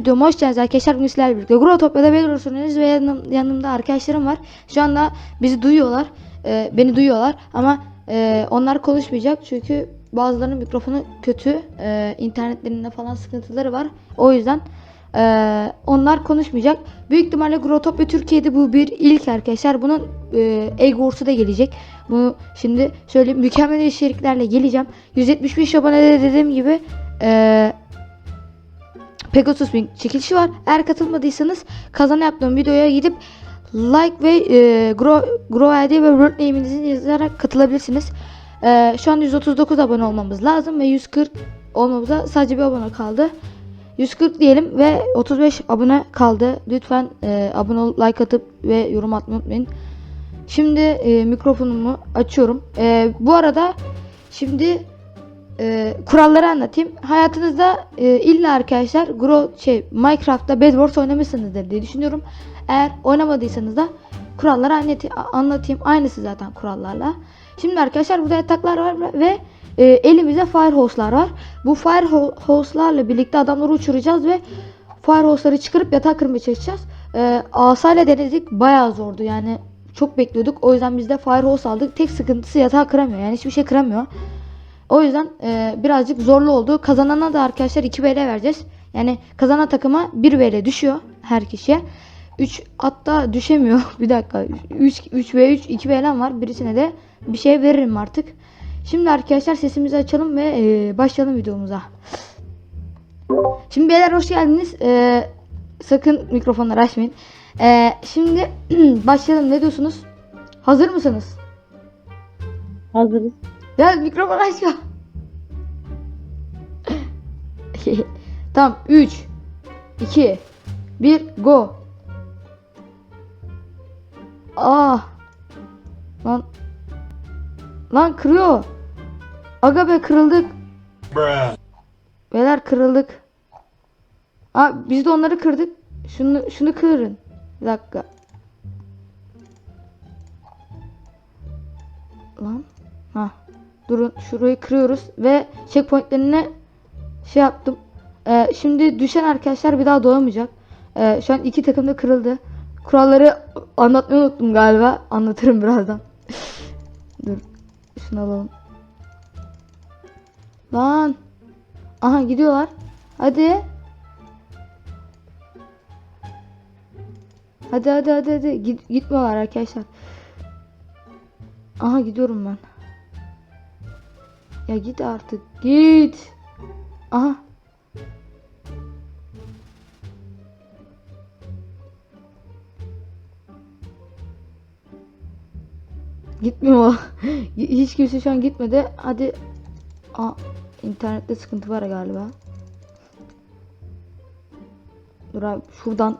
Videoma hoş geldiniz arkadaşlar. Bugün sizlerle birlikte Growtopia'da belirliyorsunuz ve yanım, yanımda arkadaşlarım var. Şu anda bizi duyuyorlar. Ee, beni duyuyorlar ama e, onlar konuşmayacak çünkü bazılarının mikrofonu kötü. Ee, internetlerinde falan sıkıntıları var. O yüzden e, onlar konuşmayacak. Büyük ihtimalle Growtopia Türkiye'de bu bir ilk arkadaşlar. Bunun e, Eggwars'u da gelecek. Bunu şimdi şöyle mükemmel içeriklerle geleceğim. 175 abonede dediğim gibi e, Pegasus Wing çekilişi var. Eğer katılmadıysanız kazan yaptığım videoya gidip like ve e, grow, grow ID ve world name'inizi yazarak katılabilirsiniz. E, şu an 139 abone olmamız lazım ve 140 olmamıza sadece bir abone kaldı. 140 diyelim ve 35 abone kaldı. Lütfen e, abone olup like atıp ve yorum atmayı unutmayın. Şimdi e, mikrofonumu açıyorum. E, bu arada şimdi e, kuralları anlatayım. Hayatınızda e, illa arkadaşlar Grow şey Minecraft'ta Bed Wars oynamışsınızdır diye düşünüyorum. Eğer oynamadıysanız da kuralları anlat- anlatayım. Aynısı zaten kurallarla. Şimdi arkadaşlar burada yataklar var ve e, elimizde firehouse'lar var. Bu firehouse'larla birlikte adamları uçuracağız ve firehouse'ları çıkarıp yatak kırmaya çalışacağız. E, asayla denedik bayağı zordu yani çok bekliyorduk. O yüzden biz de firehouse aldık. Tek sıkıntısı yatağı kıramıyor. Yani hiçbir şey kıramıyor. O yüzden e, birazcık zorlu oldu. Kazanana da arkadaşlar 2 VL vereceğiz. Yani kazanan takıma 1 VL düşüyor her kişiye. 3 hatta düşemiyor. bir dakika. 3 3 ve 3 2 VL'm var. Birisine de bir şey veririm artık. Şimdi arkadaşlar sesimizi açalım ve e, başlayalım videomuza. Şimdi beyler hoş geldiniz. E, sakın mikrofonları açmayın. E, şimdi başlayalım. Ne diyorsunuz? Hazır mısınız? Hazırız. Ya mikrofon açma. Tamam 3 2 1 go. Ah. Lan. Lan kırıyor. Aga be kırıldık. Bruh. Beyler kırıldık. Aa biz de onları kırdık. Şunu şunu kırın. Bir dakika. Lan. Ha. Durun şurayı kırıyoruz ve checkpointlerine şey yaptım. Ee, şimdi düşen arkadaşlar bir daha doğamayacak. Ee, şu an iki takım da kırıldı. Kuralları anlatmayı unuttum galiba. Anlatırım birazdan. Dur. Şunu alalım. Lan. Aha gidiyorlar. Hadi. Hadi hadi hadi hadi. Git, gitmiyorlar arkadaşlar. Aha gidiyorum ben. Ya git artık. Git. Aha. Gitmiyor. Hiç kimse şu an gitmedi. Hadi. Aa, internette sıkıntı var galiba. Dur abi şuradan.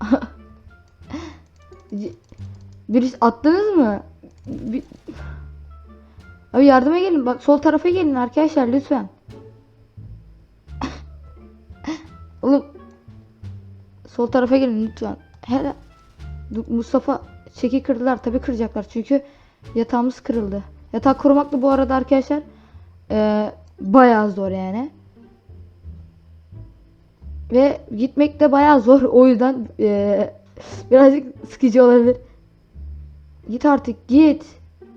Birisi attınız mı? Bir... Abi yardıma gelin. Bak sol tarafa gelin arkadaşlar lütfen. Oğlum sol tarafa gelin lütfen. Hele Mustafa çeki kırdılar. Tabii kıracaklar çünkü yatağımız kırıldı. Yatak kurmak da bu arada arkadaşlar eee bayağı zor yani. Ve gitmek de bayağı zor. O yüzden eee, birazcık sıkıcı olabilir. Git artık git.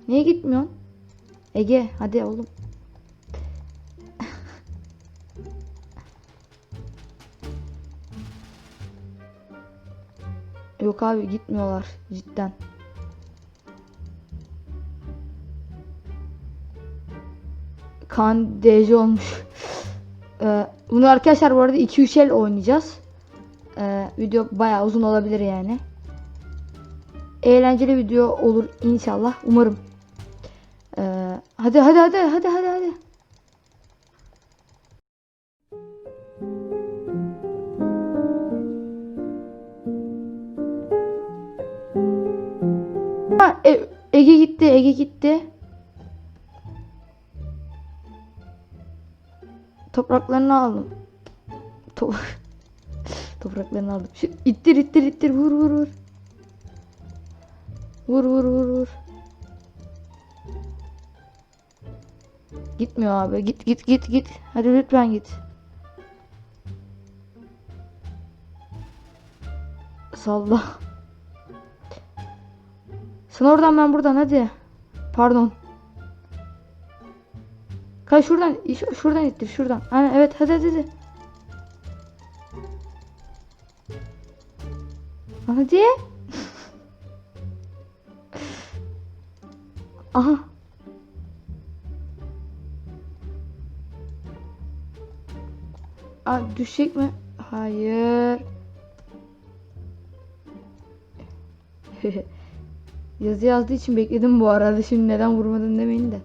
Niye gitmiyorsun? Ege hadi oğlum. Yok abi gitmiyorlar cidden. Kan DC olmuş. Ee, bunu arkadaşlar bu arada 2-3 el oynayacağız. Ee, video bayağı uzun olabilir yani. Eğlenceli video olur inşallah. Umarım. Ee, hadi hadi hadi hadi hadi hadi. Ha, E- Ege gitti, Ege gitti. Topraklarını aldım. To Topraklarını aldım. Şu ittir ittir ittir vur vur vur. Vur vur vur vur. Gitmiyor abi. Git git git git. Hadi lütfen git. Salla. Sen oradan ben buradan hadi. Pardon. Kay şuradan şu- şuradan ittir şuradan. Aynen evet hadi hadi hadi. Hadi. Aha. Aa, düşecek mi? Hayır. Yazı yazdığı için bekledim bu arada. Şimdi neden vurmadın demeyin de.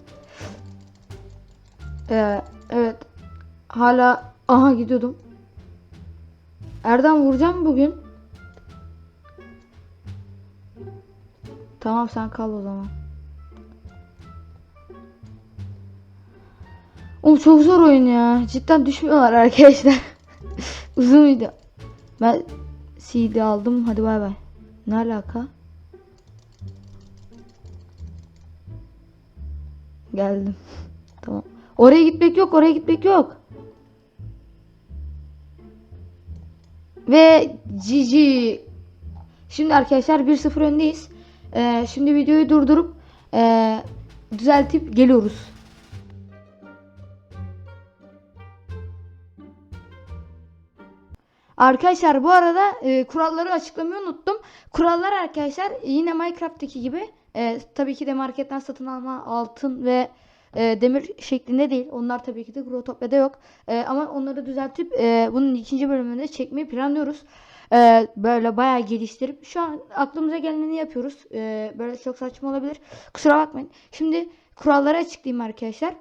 Ee, evet. Hala aha gidiyordum. Erdem vuracağım bugün. Tamam sen kal o zaman. Oğlum çok zor oyun ya. Cidden düşmüyorlar arkadaşlar. Uzun video. Ben CD aldım. Hadi bay bay. Ne alaka? Geldim. Tamam. Oraya gitmek yok. Oraya gitmek yok. Ve GG. Şimdi arkadaşlar 1-0 öndeyiz. Ee, şimdi videoyu durdurup ee, düzeltip geliyoruz. Arkadaşlar bu arada e, kuralları açıklamayı unuttum. Kurallar arkadaşlar yine Minecraft'taki gibi e, tabii ki de marketten satın alma altın ve e, demir şeklinde değil. Onlar tabii ki de Growtopia'da yok. E, ama onları düzeltip e, bunun ikinci bölümünde çekmeyi planlıyoruz. E, böyle bayağı geliştirip şu an aklımıza geleni yapıyoruz. E, böyle çok saçma olabilir. Kusura bakmayın. Şimdi kuralları açıklayayım arkadaşlar.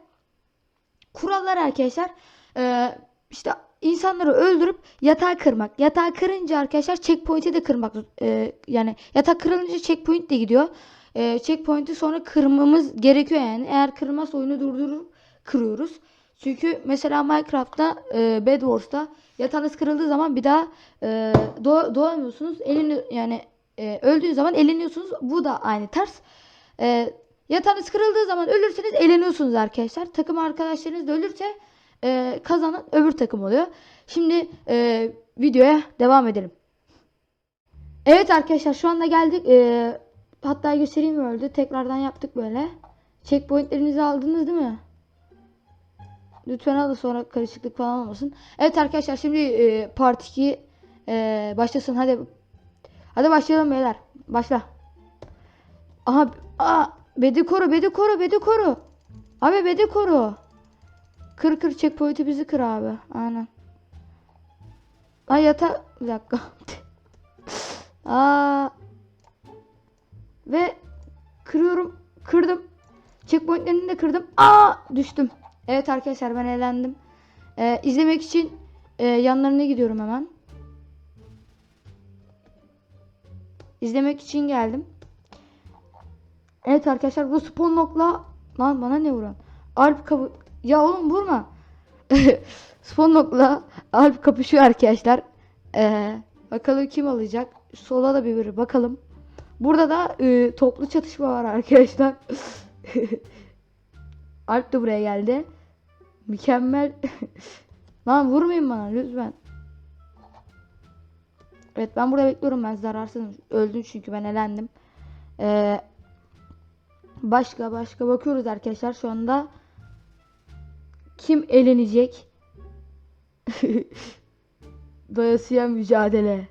Kurallar arkadaşlar e, işte insanları öldürüp yatağı kırmak. Yatağı kırınca arkadaşlar checkpoint'i de kırmak. e, yani yatak kırılınca checkpoint de gidiyor. E, checkpoint'i sonra kırmamız gerekiyor yani. Eğer kırmaz oyunu durdurup kırıyoruz. Çünkü mesela Minecraft'ta e, Bed Wars'ta yatağınız kırıldığı zaman bir daha e, doğa- doğamıyorsunuz. Elini yani e, öldüğün zaman eleniyorsunuz. Bu da aynı ters. E, yatağınız kırıldığı zaman ölürseniz eleniyorsunuz arkadaşlar. Takım arkadaşlarınız da ölürse e, kazanan öbür takım oluyor. Şimdi e, videoya devam edelim. Evet arkadaşlar şu anda geldik. E, hatta göstereyim öldü. Tekrardan yaptık böyle. Checkpointlerinizi aldınız değil mi? Lütfen alın sonra karışıklık falan olmasın. Evet arkadaşlar şimdi e, part 2 e, başlasın. Hadi hadi başlayalım beyler. Başla. Aha aa, bedi koru bedi koru bedi koru. Abi bedi koru. Kır kır checkpoint'i bizi kır abi. Aynen. Ay yata bir dakika. Aa. Ve kırıyorum. Kırdım. Checkpoint'lerini de kırdım. Aa düştüm. Evet arkadaşlar ben eğlendim. Ee, izlemek için e, yanlarına gidiyorum hemen. İzlemek için geldim. Evet arkadaşlar bu spawnlock'la lan bana ne vuran? Alp kapı ya oğlum vurma. spawnlock'la Alp kapışıyor arkadaşlar. Ee, bakalım kim alacak? Sola da bir, bir bakalım. Burada da e, toplu çatışma var arkadaşlar. Alp de buraya geldi. Mükemmel. Lan vurmayın bana lütfen. Evet ben burada bekliyorum ben zararsızım. Öldüm çünkü ben elendim. Ee, başka başka bakıyoruz arkadaşlar şu anda. Kim elenecek? Doyasıya mücadele.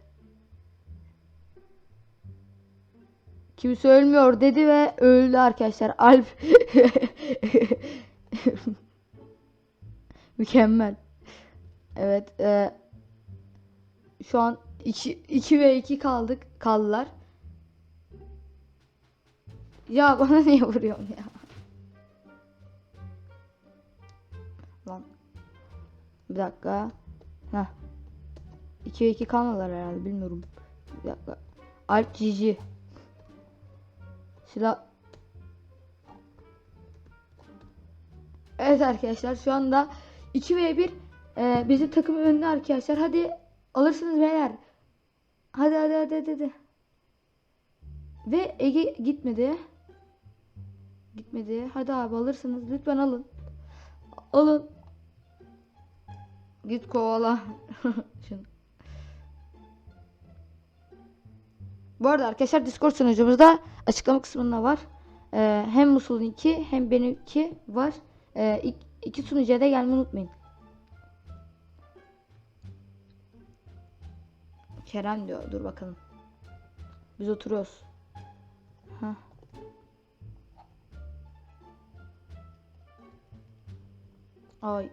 Kimse ölmüyor dedi ve öldü arkadaşlar. Alp. Mükemmel. Evet. E, şu an 2, 2 ve 2 kaldık. Kaldılar. Ya bana niye vuruyorsun ya? Bir dakika. Heh. 2 ve 2 kalmadılar herhalde bilmiyorum. Bir dakika. Alp Cici. Silah. Evet arkadaşlar şu anda 2 ve 1 e, bizim takım önünde arkadaşlar. Hadi alırsınız beyler. Hadi hadi hadi hadi. hadi. Ve Ege gitmedi. Gitmedi. Hadi abi alırsınız. Lütfen alın. Alın. Git kovala. Şunu. Bu arada arkadaşlar Discord sunucumuzda açıklama kısmında var. Ee, hem Musul linki hem benimki var. Ee, ik- iki sunucuya da gelmeyi unutmayın. Kerem diyor. Dur bakalım. Biz oturuyoruz. Hah. Ay.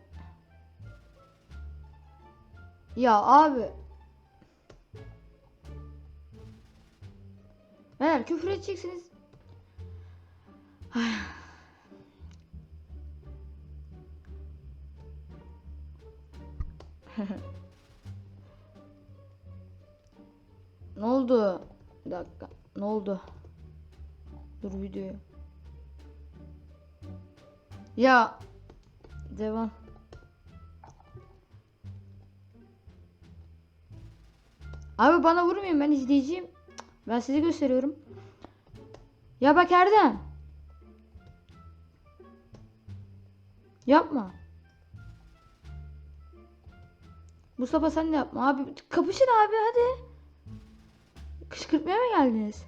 Ya abi. Eğer küfür edeceksiniz. Ne oldu? Bir dakika. Ne oldu? Dur videoyu. Ya. Devam. Abi bana vurmayın ben izleyeceğim. Ben size gösteriyorum. Ya bak Erdem. Yapma. Mustafa sen de yapma abi. Kapışın abi hadi. Kışkırtmaya mı geldiniz?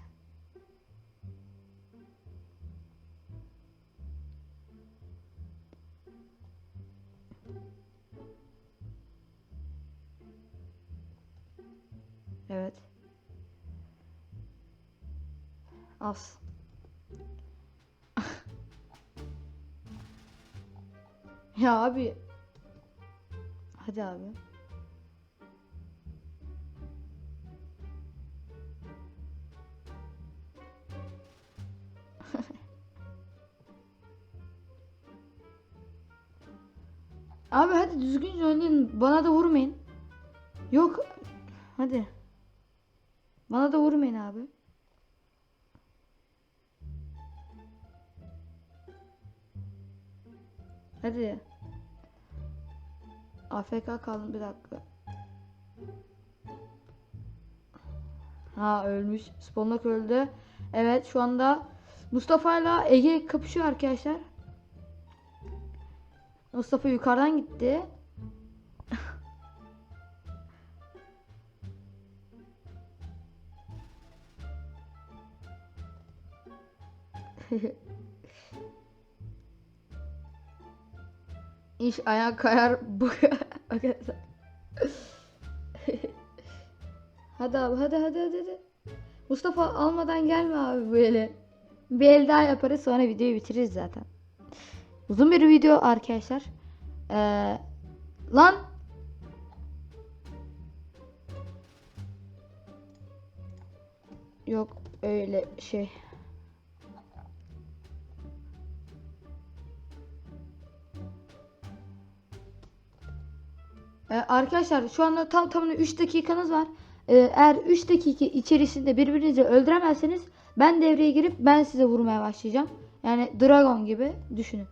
Evet. Az. ya abi. Hadi abi. Abi hadi düzgünce oynayın. Bana da vurmayın. Yok. Hadi. Bana da vurmayın abi. Hadi. AFK kaldım bir dakika. Ha ölmüş. Sponlak öldü. Evet şu anda Mustafa ile Ege kapışıyor arkadaşlar. Mustafa yukarıdan gitti. İş ayağa kayar bu. hadi abi hadi hadi hadi hadi. Mustafa almadan gelme abi böyle. Bir el daha yaparız sonra videoyu bitiririz zaten. Uzun bir video arkadaşlar. Ee, lan Yok öyle şey. Ee, arkadaşlar şu anda tam tamına 3 dakikanız var. Ee, eğer 3 dakika içerisinde birbirinizi öldüremezseniz ben devreye girip ben size vurmaya başlayacağım. Yani dragon gibi düşünün.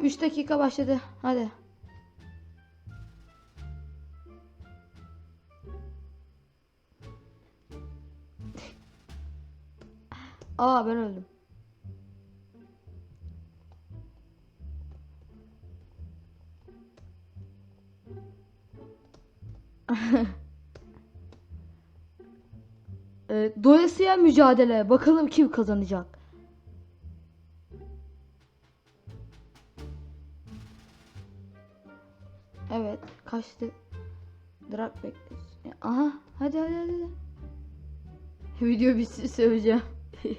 3 dakika başladı. Hadi. Aa ben öldüm. Ee, doyasıya mücadele. Bakalım kim kazanacak. Evet. Kaçtı. Drag bekliyoruz. E, Aha. Hadi hadi hadi. Video bitsin söyleyeceğim.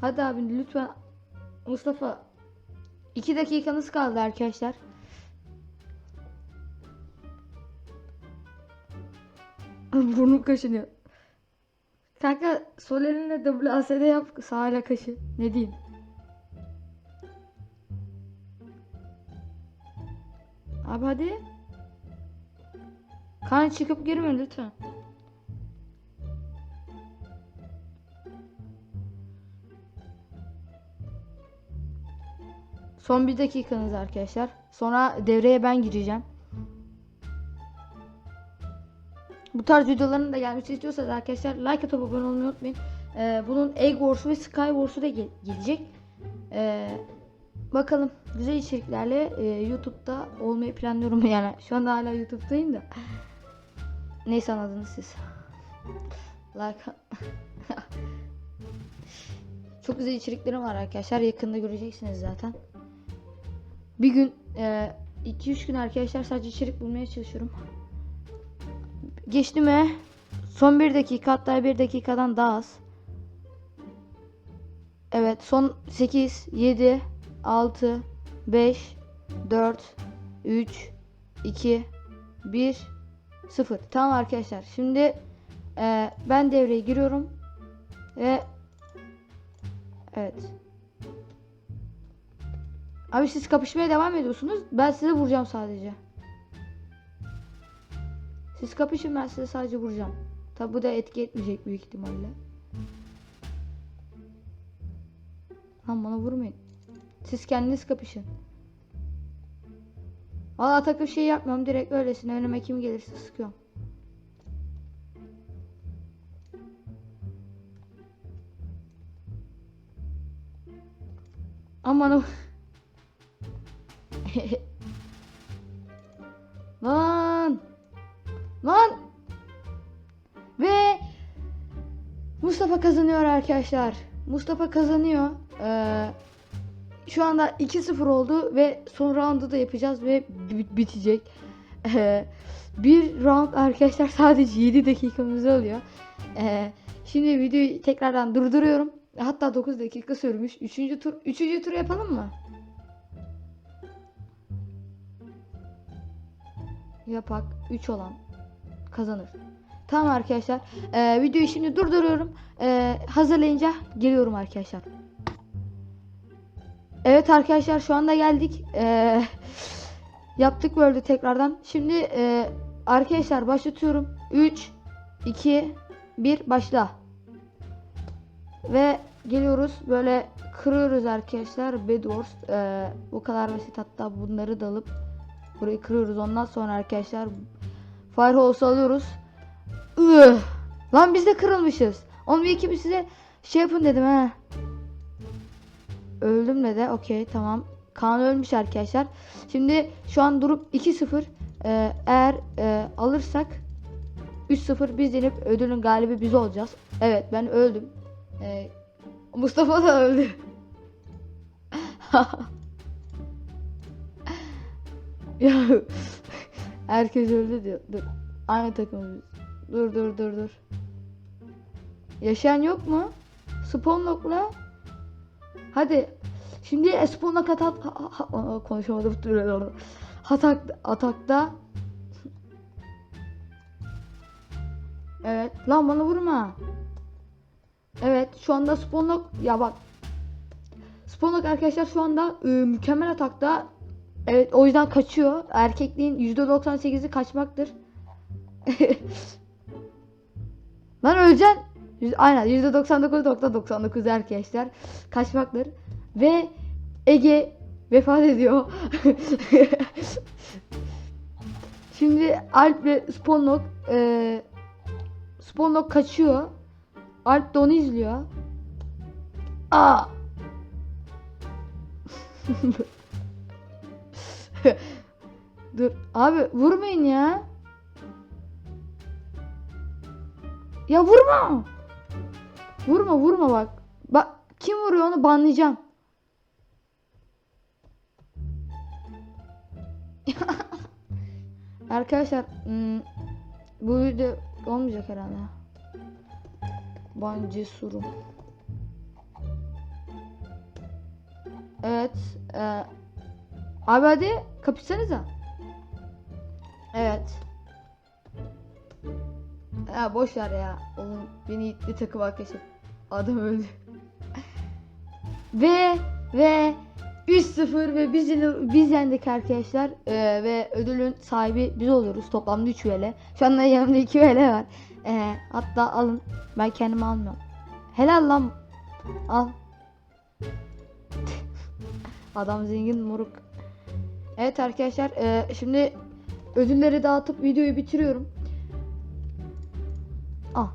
hadi abi lütfen. Mustafa. 2 dakikanız kaldı arkadaşlar. Burnum kaşınıyor. Kanka sol elinle WASD yap sağla kaşı. Ne diyeyim? Abi hadi. Kan çıkıp girme lütfen. Son bir dakikanız arkadaşlar. Sonra devreye ben gireceğim. Bu tarz videoların da gelmesi istiyorsanız arkadaşlar like atıp abone olmayı unutmayın. Ee, bunun Egg Wars'u ve Sky Wars'u da gel- gelecek. Ee, bakalım güzel içeriklerle e, YouTube'da olmayı planlıyorum. Yani şu anda hala YouTube'dayım da. Neyse anladınız siz. Like çok güzel içeriklerim var arkadaşlar. Yakında göreceksiniz zaten. Bir gün 2-3 gün arkadaşlar sadece içerik bulmaya çalışıyorum geçti mi son bir dakika hatta bir dakikadan daha az Evet son 8, 7, 6, 5, 4, 3, 2, 1, 0. Tamam arkadaşlar. Şimdi e, ben devreye giriyorum. Ve Evet. Abi siz kapışmaya devam ediyorsunuz. Ben size vuracağım sadece. Siz kapışın ben size sadece vuracağım. Tabi bu da etki etmeyecek büyük ihtimalle. Lan bana vurmayın. Siz kendiniz kapışın. Valla takım şey yapmıyorum. Direkt öylesine önüme kim gelirse sıkıyorum. Aman o. kazanıyor arkadaşlar. Mustafa kazanıyor. Ee, şu anda 2-0 oldu ve son roundu da yapacağız ve bi- bitecek. Ee, bir round arkadaşlar sadece 7 dakikamız oluyor. Ee, şimdi videoyu tekrardan durduruyorum. Hatta 9 dakika sürmüş. 3. tur 3. tur yapalım mı? Yapak 3 olan kazanır. Tamam arkadaşlar. Ee, videoyu şimdi durduruyorum. Ee, hazırlayınca geliyorum arkadaşlar. Evet arkadaşlar şu anda geldik. Ee, yaptık böyle tekrardan. Şimdi e, arkadaşlar başlatıyorum. 3 2 1 başla. Ve geliyoruz böyle kırıyoruz arkadaşlar. Bedwars ee, bu kadar basit hatta bunları da alıp burayı kırıyoruz. Ondan sonra arkadaşlar Firehose alıyoruz. Ugh. Lan biz de kırılmışız. Onu bir ekibi size şey yapın dedim ha. Öldüm dedi. Okey tamam. Kaan ölmüş arkadaşlar. Şimdi şu an durup 2-0. Ee, eğer e, alırsak 3-0 biz yenip ödülün galibi biz olacağız. Evet ben öldüm. Ee, Mustafa da öldü. ya herkes öldü diyor. Dur. Aynı takımız. Dur dur dur dur. Yaşayan yok mu? Spawnlock'la. Hadi. Şimdi e, Spawnlock atak ha, ha, ha, konuşamadım. Atak atakta. Evet. Lan bana vurma. Evet. Şu anda Spawnlock ya bak. Spawnlock arkadaşlar şu anda e, mükemmel atakta. Evet o yüzden kaçıyor. Erkekliğin %98'i kaçmaktır. Lan öleceksin. Yüz- Aynen %99.99 arkadaşlar kaçmaktır. Ve Ege vefat ediyor. Şimdi Alp ve Spawnlock e, Spawnlock kaçıyor. Alp de onu izliyor. Aa! Dur abi vurmayın ya. Ya vurma. Vurma vurma bak. Bak kim vuruyor onu banlayacağım. Arkadaşlar hmm, bu video olmayacak herhalde. Ben cesurum. Evet. E, abi hadi kapışsanıza. Evet. Ya boş ver ya. Oğlum beni itti takım arkadaşım. Adam öldü. ve ve 3-0 ve biz biz yendik arkadaşlar. Ee, ve ödülün sahibi biz oluyoruz. Toplamda 3 VL. Şu anda yanımda 2 VL var. Ee, hatta alın. Ben kendimi almıyorum. Helal lan. Al. Adam zengin moruk. Evet arkadaşlar. e, şimdi ödülleri dağıtıp videoyu bitiriyorum. Ah.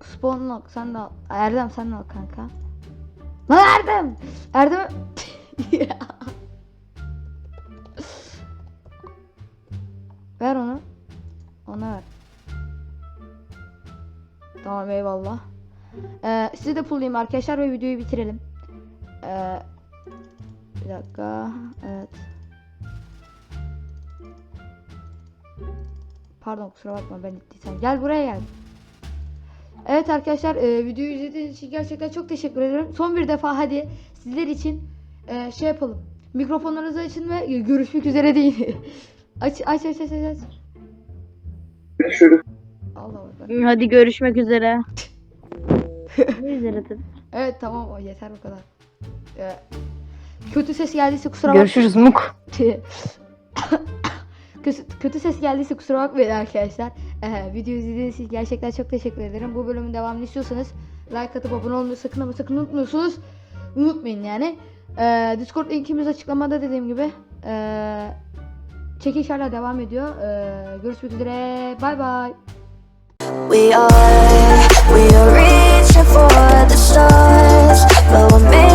Spawnlock sen de al. Erdem sen de al kanka. Lan Erdem! Erdem... ver onu. Ona ver. Tamam eyvallah. Ee, sizi de pullayayım arkadaşlar ve videoyu bitirelim. Ee, bir dakika. Evet. Pardon kusura bakma ben ittiysem. Gel buraya gel. Evet arkadaşlar e, videoyu izlediğiniz için gerçekten çok teşekkür ederim. Son bir defa hadi sizler için e, şey yapalım. Mikrofonlarınızı açın ve görüşmek üzere deyin. aç aç aç aç aç. Görüşürüz. Allah Allah. Hadi görüşmek üzere. ne üzere. Evet tamam o yeter bu kadar. Ee, kötü ses geldiyse kusura bakmayın. Görüşürüz Muk. kötü, ses geldiyse kusura bakmayın arkadaşlar. Ee, video izlediğiniz için gerçekten çok teşekkür ederim. Bu bölümün devamını istiyorsanız like atıp abone olmayı sakın ama sakın unutmuyorsunuz. Unutmayın yani. Ee, Discord linkimiz açıklamada dediğim gibi. Ee, çekiş hala devam ediyor. Ee, görüşmek üzere. Bay bay. We are, we are reaching for the stars, but we're